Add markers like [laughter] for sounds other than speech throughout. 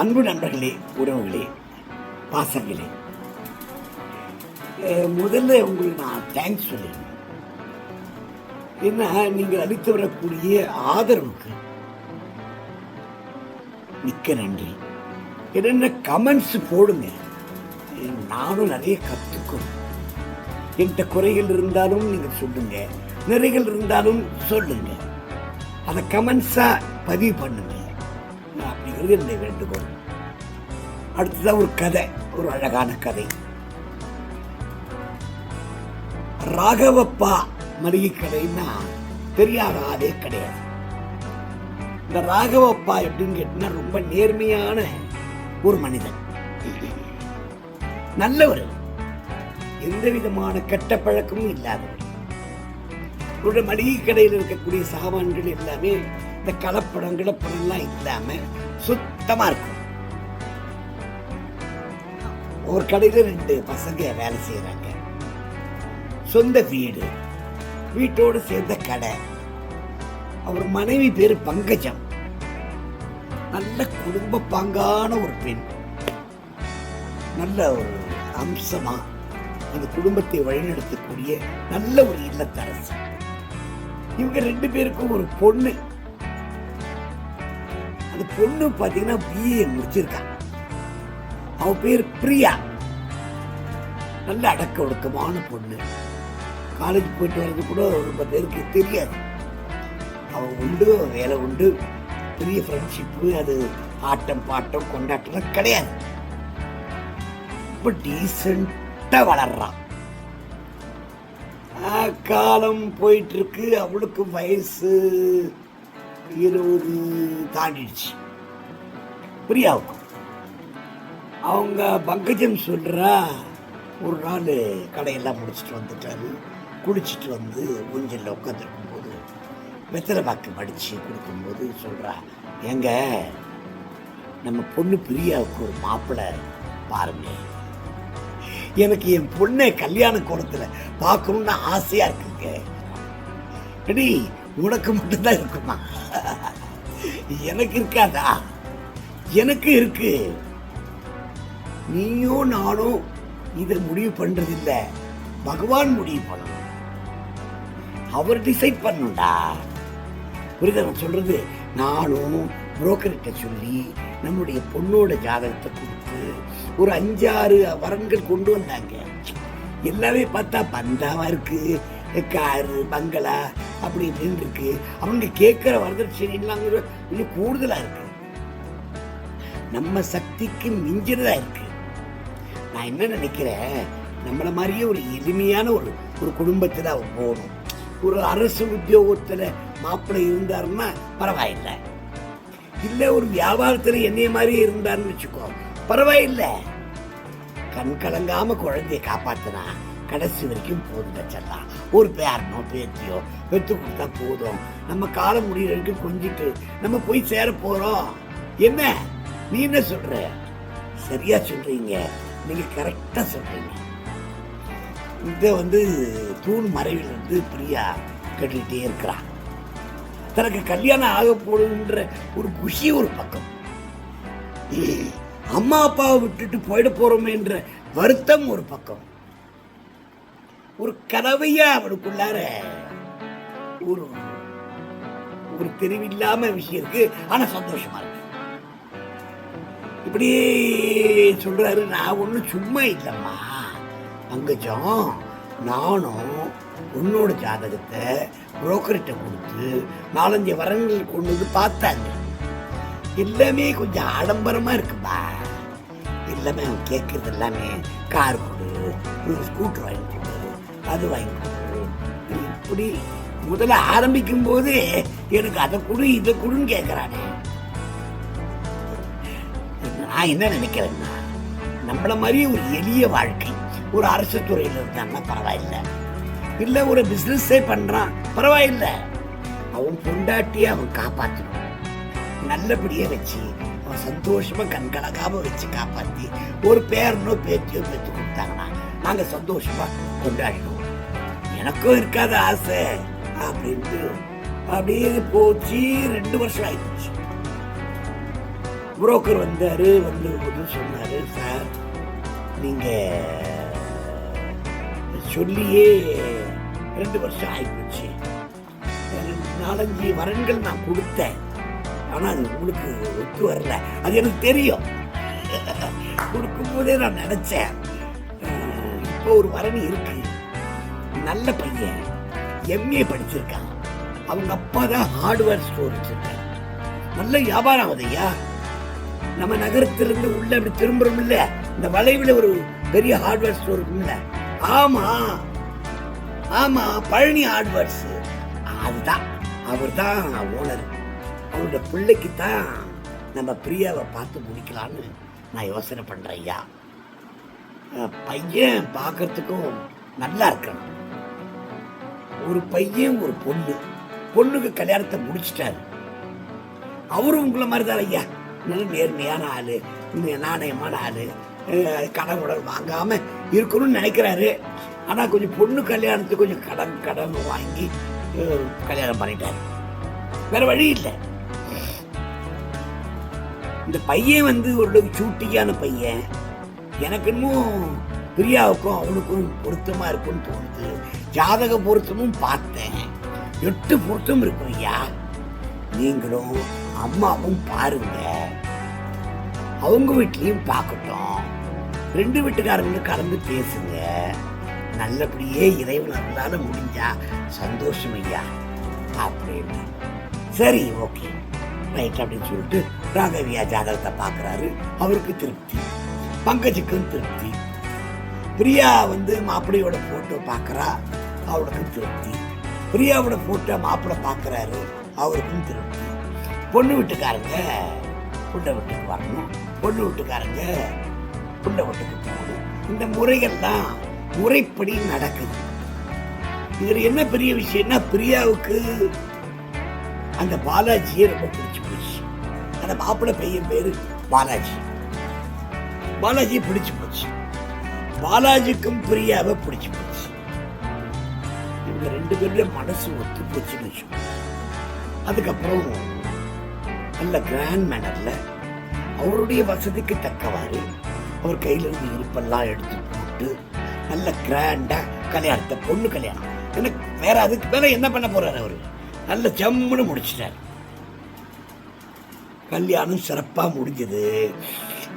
அன்பு நண்பர்களே உறவுகளே பாசங்களே முதல்ல உங்களுக்கு நான் தேங்க்ஸ் சொல்லிடுறேன் ஏன்னா நீங்கள் அளித்து வரக்கூடிய ஆதரவுக்கு மிக்க நன்றி. என்னென்ன கமெண்ட்ஸ் போடுங்க நானும் நிறைய கற்றுக்கணும் என்கிட்ட குறைகள் இருந்தாலும் நீங்கள் சொல்லுங்க நிறைகள் இருந்தாலும் சொல்லுங்க. அதை கமெண்ட்ஸாக பதிவு பண்ணுங்க. நான் அப்படிங்கிறது என்னுடைய வேண்டுகோள். அடுத்ததான் ஒரு கதை ஒரு அழகான கதை. ராகவப்பா மளிகை கடைன்னா தெரியாத ஆளே கிடையாது. இந்த ராகவப்பா எப்படின்னு கேட்டீங்கன்னா ரொம்ப நேர்மையான ஒரு மனிதன். நல்லவர். எந்த விதமான கெட்ட பழக்கமும் இல்லாதவர். ஒரு மளிகை கடையில் இருக்கக்கூடிய சாமான்கள் எல்லாமே இந்த கலப்படம் கிளப்படம்லாம் இல்லாமல் சுத்தமா இருக்கும். ஒரு கடையில ரெண்டு பசங்க வேலை செய்யறாங்க சொந்த வீடு வீட்டோடு சேர்ந்த கடை. அவர் மனைவி பேர் பங்கஜம். நல்ல குடும்ப பாங்கான ஒரு பெண். நல்ல ஒரு அம்சமா அந்த குடும்பத்தை வழிநடத்தக்கூடிய நல்ல ஒரு இல்லத்தரசு இவங்க ரெண்டு பேருக்கும் ஒரு பொண்ணு. அந்த பொண்ணு பார்த்தீங்கன்னா பிஏ முடிச்சிருக்கா. அவ பேர் பிரியா. நல்ல அடக்க ஒடுக்கமான பொண்ணு. காலேஜ் போயிட்டு வர்றது கூட ரொம்ப பேருக்கு தெரியாது. அவன் உண்டு வேலை உண்டு. பெரிய ஃப்ரெண்ட்ஷிப்பு அது ஆட்டம் பாட்டம் கொண்டாட்டம் கிடையாது. ரொம்ப டீசெண்டாக வளர்றான் காலம் போயிட்டு இருக்கு. அவளுக்கு வயசு இருபது தாண்டிடுச்சு. பிரியாவுக்கும் அவங்க பங்கஜம் சொல்கிறா ஒரு நாள் கடையெல்லாம் முடிச்சுட்டு வந்துட்டாரு. குளிச்சுட்டு வந்து ஊஞ்சலில் உட்காந்துருக்கும் போது வெத்தலை பாக்கு மடித்து கொடுக்கும்போது சொல்கிறா ஏங்க நம்ம பொண்ணு பிரியாவுக்கு ஒரு மாப்பிள்ளை பாருங்க. எனக்கு என் பொண்ணை கல்யாண கோலத்தில் பார்க்கணுன்னு ஆசையாக இருக்குங்க. அடி உனக்கு மட்டும்தான் இருக்குமா? எனக்கு இருக்காதா? எனக்கு இருக்கு. நீயும் நானும் இதை முடிவு பண்றதில்ல. பகவான் முடிவு பண்ணணும். அவர் டிசைட் பண்ணணும்டா. புரியுதா நான் சொல்றது? நானும் புரோக்கர்கிட்ட சொல்லி நம்முடைய பொண்ணோட ஜாதகத்தை கொடுத்து ஒரு அஞ்சாறு வரன்கள் கொண்டு வந்தாங்க. எல்லாமே பார்த்தா பந்தாவா இருக்கு. காரு பங்களா அப்படி இப்படின்னு இருக்கு. அவங்க கேட்கிற இல்லாமல் இன்னும் கூடுதலா இருக்கு. நம்ம சக்திக்கு மிஞ்சினதா இருக்கு. நான் என்ன நினைக்கிறேன்? நம்மள மாதிரியே ஒரு எளிமையான ஒரு ஒரு குடும்பத்துல அவர் போகணும். ஒரு அரசு உத்தியோகத்துல மாப்பிள்ளை இருந்தாருன்னா பரவாயில்ல. இல்ல ஒரு வியாபாரத்துல என்னைய மாதிரி இருந்தாருன்னு வச்சுக்கோ பரவாயில்லை. கண் கலங்காம குழந்தைய காப்பாத்தினா. கடைசி வரைக்கும் போதுங்க செல்லாம் ஒரு பேரனோ பேத்தியோ பெற்று கொடுத்தா போதும். நம்ம காலம் முடிகிற வரைக்கும் கொஞ்சிட்டு நம்ம போய் சேர போறோம். என்ன? நீ என்ன சொல்ற? சரியா சொல்றீங்க. நீங்க கரெக்டா சொல்றீங்க. இதை வந்து தூண் மறைவிலிருந்து பிரியா கட்டிக்கிட்டே இருக்கிறா. தனக்கு கல்யாணம் ஆக போடுன்ற ஒரு குஷி ஒரு பக்கம். அம்மா அப்பாவை விட்டுட்டு போயிட போறோமேன்ற வருத்தம் ஒரு பக்கம். ஒரு கதவையா அவனுக்குள்ளார ஒரு ஒரு தெரிவில்லாம விஷயம் இருக்கு. ஆனா சந்தோஷமா இருக்கு. இப்படியே சொல்றாரு நான் ஒன்றும் சும்மா இல்லைம்மா. பங்கஜம் நானும் உன்னோட ஜாதகத்தை புரோக்கர்கிட்ட கொடுத்து நாலஞ்சு வரங்கள் கொண்டு வந்து பார்த்தாங்க. எல்லாமே கொஞ்சம் ஆடம்பரமா இருக்குப்பா. எல்லாமே அவன் கேட்கறது எல்லாமே கார் கொடு ஸ்கூட்டர் வாங்கி கொடு அது வாங்கி இப்படி முதல்ல ஆரம்பிக்கும் போது எனக்கு அதை கொடு இதை கொடுன்னு கேட்குறானே நான் என்ன நினைக்கிறேன்னா நம்மள மாதிரி ஒரு எளிய வாழ்க்கை ஒரு அரசு துறையில் இருந்தான்னா பரவாயில்ல. இல்ல ஒரு பிசினஸே பண்றான் பரவாயில்ல. அவன் பொண்டாட்டியை அவன் காப்பாற்றணும் நல்லபடியா வச்சு அவன் சந்தோஷமா கண்கலகாமல் வச்சு காப்பாத்தி ஒரு பேரனோ பேத்தியோ பேத்து கொடுத்தாங்கன்னா நாங்க சந்தோஷமா கொண்டாடினோம் எனக்கும் இருக்காத ஆசை. அப்படின்ட்டு அப்படியே போச்சு. ரெண்டு வருஷம் ஆயிடுச்சு. புரோக்கர் வந்தார் வந்து வந்து சொன்னார் சார் நீங்கள் சொல்லியே ரெண்டு வருஷம் ஆகிப்போச்சு நாலஞ்சு வரன்கள் நான் கொடுத்தேன். ஆனால் அது உங்களுக்கு ஒத்து வரல. அது எனக்கு தெரியும். கொடுக்கும்போதே நான் நினச்சேன். இப்போ ஒரு வரன் இருக்கு. நல்ல பையன். எம்ஏ படிச்சிருக்கான். அவங்க அப்பா தான் ஹார்ட்வேர் ஸ்டோர் வச்சிருக்காரு. நல்ல வியாபாரம் ஐயா. நம்ம நகரத்திலிருந்து உள்ள அப்படி திரும்புறோம் இல்ல. இந்த வளைவில் ஒரு பெரிய ஹார்ட்வேர் ஸ்டோர் இருக்கும்ல ஆமா. ஆமா பழனி ஹார்ட்வேர்ஸ் அதுதான். அவர் தான் ஓனர் அவரோட பிள்ளைக்கு தான் நம்ம பிரியாவை பார்த்து முடிக்கலான்னு நான் யோசனை பண்றேன் ஐயா. பையன் பார்க்கறதுக்கும் நல்லா இருக்கணும் ஒரு பையன் ஒரு பொண்ணு. பொண்ணுக்கு கல்யாணத்தை முடிச்சிட்டாரு. அவரும் உங்களை மாதிரி தான் ஐயா. நல்ல நேர்மையான ஆளு நாணயமான ஆளு கடன் உடன் வாங்காம இருக்கணும்னு நினைக்கிறாரு. ஆனால் கொஞ்சம் பொண்ணு கல்யாணத்துக்கு கொஞ்சம் கடன் கடன் வாங்கி கல்யாணம் பண்ணிட்டாரு. வேற வழி இல்லை. இந்த பையன் வந்து ஓரளவுக்கு சூட்டியான பையன். எனக்கு இன்னும் பிரியாவுக்கும் அவனுக்கும் பொருத்தமா இருக்கும்னு தோணுது. ஜாதக பொருத்தமும் பார்த்தேன். எட்டு பொருத்தம் இருக்கும் ஐயா. நீங்களும் அம்மாவும் பாருங்க. அவங்க வீட்லையும் பார்க்கட்டும். ரெண்டு வீட்டுக்காரங்களும் கலந்து பேசுங்க. நல்லபடியே இறைவன் அருளால முடிஞ்சா சந்தோஷம் ஐயா. அப்படின்னு. சரி ஓகே. ரைட் அப்படின்னு சொல்லிட்டு ராகவியா ஜாதகத்தை பார்க்கறாரு. அவருக்கு திருப்தி. பங்கஜுக்கும் திருப்தி. பிரியா வந்து மாப்பிள்ளையோட ஃபோட்டோ பார்க்கறா. அவளுக்கும் திருப்தி. பிரியாவோட போட்டோ மாப்பிள்ளை பார்க்குறாரு அவருக்கும் திருப்தி. பொண்ணு வீட்டுக்காரங்க புண்டை வீட்டுக்கு வரணும். பொண்ணு வீட்டுக்காரங்க புண்டை வீட்டுக்கு போகணும். இந்த முறைகள்லாம் முறைப்படி நடக்குது. இதுல என்ன பெரிய விஷயம்னா பிரியாவுக்கு அந்த பாலாஜியை ரொம்ப பிடிச்சி போச்சு. அந்த மாப்பிள்ளை பையன் பேரு பாலாஜி. பாலாஜி பிடிச்சி போச்சு. பாலாஜிக்கும் பிரியாவை பிடிச்சி போச்சு. அவங்க ரெண்டு பேருடைய மனசு ஒத்து போச்சுன்னு வச்சுக்கோ. அதுக்கப்புறம் நல்ல கிராண்ட் மேனர்ல அவருடைய வசதிக்கு தக்கவாறு அவர் கையிலிருந்து இருப்பெல்லாம் எடுத்து போட்டு நல்ல கிராண்டா கல்யாணத்தை பொண்ணு கல்யாணம். எனக்கு வேற அதுக்கு மேலே என்ன பண்ண போறாரு அவரு? நல்ல ஜம்முன்னு முடிச்சிட்டாரு. கல்யாணம் சிறப்பாக முடிஞ்சது.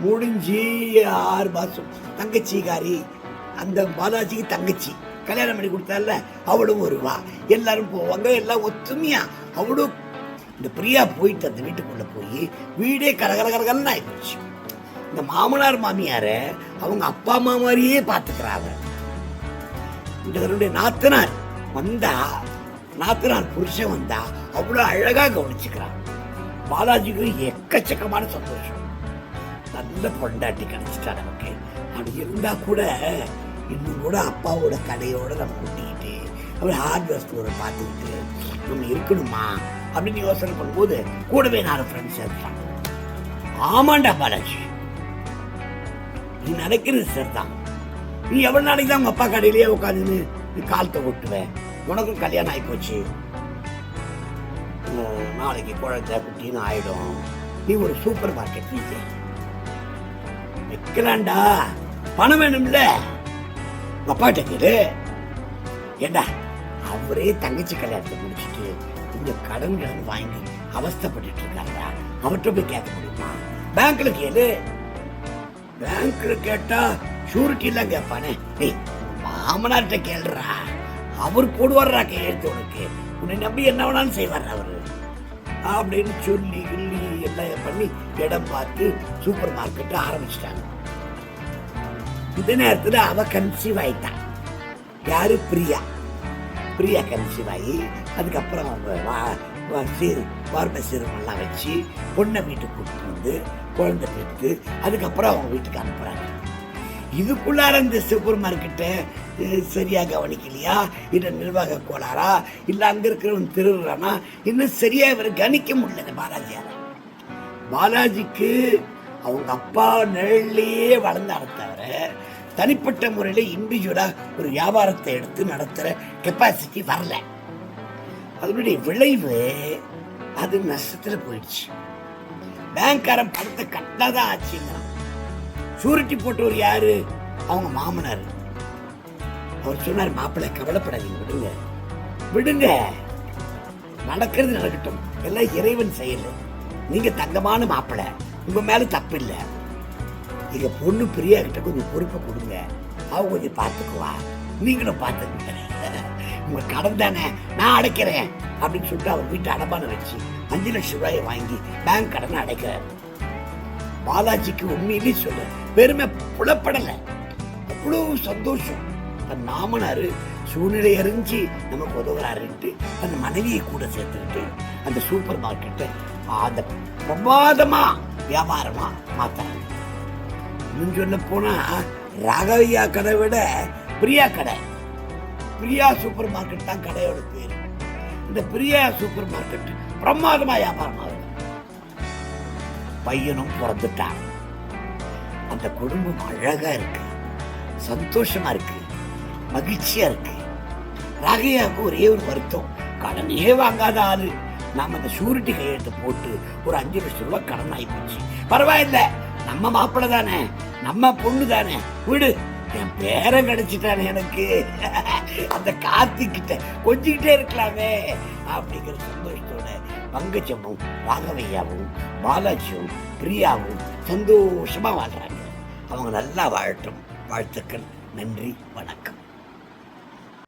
முடிஞ்சு ஆறு மாசம். தங்கச்சிகாரி அந்த பாலாஜிக்கு தங்கச்சி. கல்யாணம் பண்ணி கொடுத்தால அவளும் வருவா. எல்லாரும் போவாங்க எல்லாம் ஒத்துமையா? அவளும் இந்த பிரியா போயிட்டு அந்த வீட்டுக்குள்ள போய் வீடே கரகரகரகன்னு ஆயிடுச்சு இந்த மாமனார் மாமியார அவங்க அப்பா அம்மா மாதிரியே பார்த்துக்கிறாங்க இந்த நாத்தனார் வந்தா நாத்தனார் புருஷன் வந்தா அவ்வளவு அழகா கவனிச்சுக்கிறான். பாலாஜிக்கு எக்கச்சக்கமான சந்தோஷம். நல்ல பொண்டாட்டி கிடைச்சிட்டா நமக்கு. அப்படி இருந்தா கூட இன்னும் கூட அப்பாவோட கடையோட நம்ம கூட்டிக்கிட்டு அப்புறம் ஹார்ட்வேர் ஸ்டோரை பார்த்துக்கிட்டு நம்ம இருக்கணுமா? அப்படின்னு யோசனை பண்ணும்போது கூடவே நாலு ஃப்ரெண்ட்ஸ் இருக்கான் ஆமாண்டா பாலாஜி. நீ நினைக்கிறது தான் நீ எவ்வளவு நாளைக்கு தான் உங்கள் அப்பா கடையிலேயே உட்காந்துன்னு நீ காலத்தை ஓட்டுவேன் உனக்கும் கல்யாணம் ஆகி போச்சு நாளைக்கு குழந்தை குட்டின்னு ஆயிடும். நீ ஒரு சூப்பர் மார்க்கெட் நீ வைக்கலாம்டா. பணம் வேணும்ல? உங்க அப்பாட்ட கேளு ஏண்டா அவரே தங்கச்சி கல்யாணத்தை முடிச்சிட்டு இந்த கடன் கடன் வாங்கி அவஸ்தைப்பட்டுட்டு இருக்காருடா. அவர்கிட்ட போய் கேட்க முடியுமா? பேங்க்ல கேளு. பேங்க்ல கேட்டா ஷூரிட்டி எல்லாம் கேட்பானே. நீ மாமனார்கிட்ட கேளுறா அவர் போடுவார்ரா கையெழுத்து உனக்கு. உன்னை நம்பி என்ன வேணாலும் செய்வார் அவரு. அப்படின்னு சொல்லி கிள்ளி எல்லாம் பண்ணி இடம் பார்த்து சூப்பர் மார்க்கெட்டை ஆரம்பிச்சிட்டாங்க. இந்த நேரத்துல அவ கன்சீவ் ஆயிட்டான் யாரு பிரியா பிரியா கன்சீவ் ஆகி அதுக்கப்புறம் அவங்க சீர் வார்மை சீரமெல்லாம் வச்சு பொண்ணை வீட்டுக்கு கூப்பிட்டு வந்து குழந்தை பெற்று அதுக்கப்புறம் அவங்க வீட்டுக்கு அனுப்புறாங்க இதுக்குள்ளார இந்த சூப்பர் மார்க்கெட்டை சரியாக கவனிக்கலையா இல்லை நிர்வாக கோளாரா இல்லை அங்கே இருக்கிறவன் திருடுறானா இன்னும் சரியாக இவர் கணிக்க முடியல இந்த பாலாஜிக்கு அவங்க அப்பா நிழல்லையே வளர்ந்தார தவிர தனிப்பட்ட முறையில் இண்டிவிஜுவலாக ஒரு வியாபாரத்தை எடுத்து நடத்துகிற கெப்பாசிட்டி வரல. அதனுடைய விளைவு அது நஷ்டத்தில் போயிடுச்சு. பேங்க்காரன் பணத்தை கட்டினாதான் ஆச்சுங்கிறான். சூரிட்டி போட்டவர் யாரு? அவங்க மாமனார். அவர் சொன்னார் மாப்பிள்ளை கவலைப்படாதீங்க விடுங்க. விடுங்க. நடக்கிறது நடக்கட்டும். எல்லாம் இறைவன் செயல். நீங்க தங்கமான மாப்பிள்ளை உங்க மேல தப்பு இல்லை எங்க பொண்ணு பிரியா கிட்ட கொஞ்சம் பொறுப்பை கொடுங்க. அவங்க கொஞ்சம் பார்த்துக்குவா நீங்களும் பார்த்துக்குங்க [laughs] உங்க கடன் தானே நான் அடைக்கிறேன். அப்படின்னு சொல்லிட்டு அவர் வீட்டு அடமான வச்சு அஞ்சு லட்சம் ரூபாயை வாங்கி பேங்க் கடனை அடைக்கிறார். பாலாஜிக்கு உண்மையிலே சொல்ல பெருமை புலப்படலை. அவ்வளவு சந்தோஷம். தன் மாமனாரு சூழ்நிலை அறிஞ்சு நமக்கு உதவுறாருன்ட்டு அந்த மனைவியை கூட சேர்த்துக்கிட்டு அந்த சூப்பர் மார்க்கெட்டை அதை பிரமாதமா வியாபாரமா மாத்தாங்க இன்னும் சொல்ல போனா ராகவையா கடை விட பிரியா கடை பிரியா சூப்பர் மார்க்கெட் தான் கடையோட பேர். இந்த பிரியா சூப்பர் மார்க்கெட் பிரமாதமா வியாபாரம் ஆகுது பையனும் பிறந்துட்டான். அந்த குடும்பம் அழகா இருக்கு சந்தோஷமா இருக்கு மகிழ்ச்சியா இருக்கு. ராகையாவுக்கு ஒரே ஒரு வருத்தம் கடனே வாங்காத ஆளு. நாம அந்த ஷூரிட்டி கையெழுத்து போட்டு ஒரு அஞ்சு லட்சம் ரூபாய் கடன் ஆகி போச்சு. பரவாயில்ல. நம்ம மாப்பிள்ளை தானே. நம்ம பொண்ணு தானே. விடு. என் பேரன் கிடைச்சிட்டானே எனக்கு. அந்த காத்திக்கிட்ட கொஞ்சிக்கிட்டே இருக்கலாமே. அப்படிங்கிற சந்தோஷத்தோட பங்கஜமும் ராகவையாவும் பாலாஜியும் பிரியாவும் சந்தோஷமா வாழ்றாங்க. அவங்க நல்லா வாழட்டும். வாழ்த்துக்கள். நன்றி. வணக்கம்.